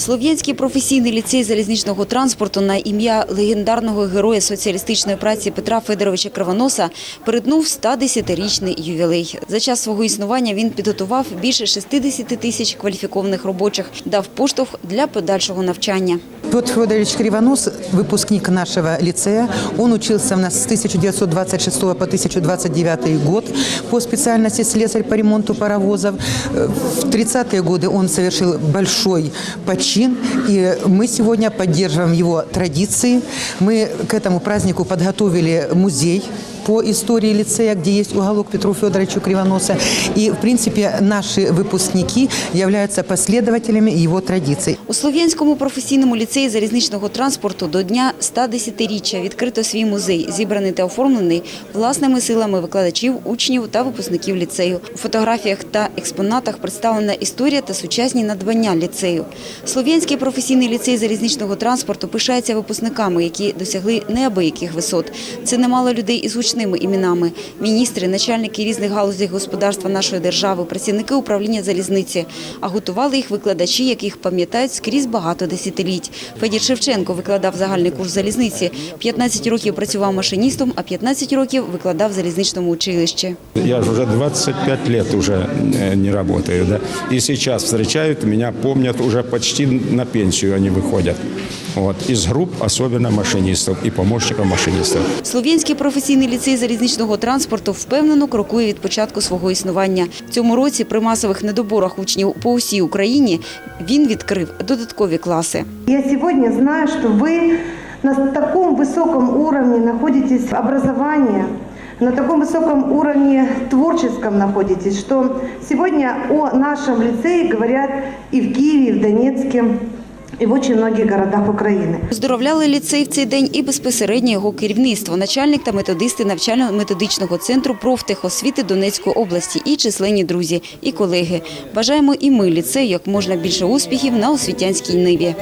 Слов'янський професійний ліцей залізничного транспорту на ім'я легендарного героя соціалістичної праці Петра Федоровича Кривоноса перетнув 110-річний ювілей. За час свого існування він підготував більше 60 тисяч кваліфікованих робочих, дав поштовх для подальшого навчання. Петр Федорович Кривонос, выпускник нашего лицея. Он учился у нас с 1926 по 1029 год по специальности слесарь по ремонту паровозов. Э, В 30-е годы он совершил большой почин, и мы сегодня поддерживаем его традиции. Мы к этому празднику подготовили музей по истории лицея, где есть уголок Петру Федоровичу Кривоноса. И, в принципе, наши выпускники являются последователями его традиций. У Слов'янському професійному ліцеї залізничного транспорту до дня 110-річчя відкрито свій музей, зібраний та оформлений власними силами викладачів, учнів та випускників ліцею. У фотографіях та експонатах представлена історія та сучасні надбання ліцею. Слов'янський професійний ліцей залізничного транспорту пишається випускниками, які досягли неабияких висот. Це немало людей із гучними іменами: міністри, начальники різних галузей господарства нашої держави, працівники управління залізниці. А готували їх викладачі, яких пам'ятають скрізь багато десятиліть. Федір Шевченко викладав загальний курс залізниці. 15 років працював машиністом, а 15 років викладав в залізничному училищі. Я же уже 25 лет уже э, не работаю, да. И сейчас встречают, меня помнят, уже почти на пенсию они выходят Вот. Из групп, особенно машинистов и помощников машинистов. Слов'янський професійний ліцей залізничного транспорту впевнено крокує від початку свого існування. В цьому році при масових недоборах учнів по усій Україні він відкрив додаткові класи. Я сегодня знаю, что вы на таком высоком уровне находитесь образования, на таком высоком уровне творческом находитесь, что сегодня о нашем лицее говорят и в Киеве, и в Донецке, и в очень многих городах Украины. Оздоровляли ліцей в цей день і безпосередньо його керівництво, начальник та методисти навчально-методичного центру профтехосвіти Донецької області і численні друзі і колеги. Бажаємо і ми ліцею як можна більше успіхів на освітянській ниві.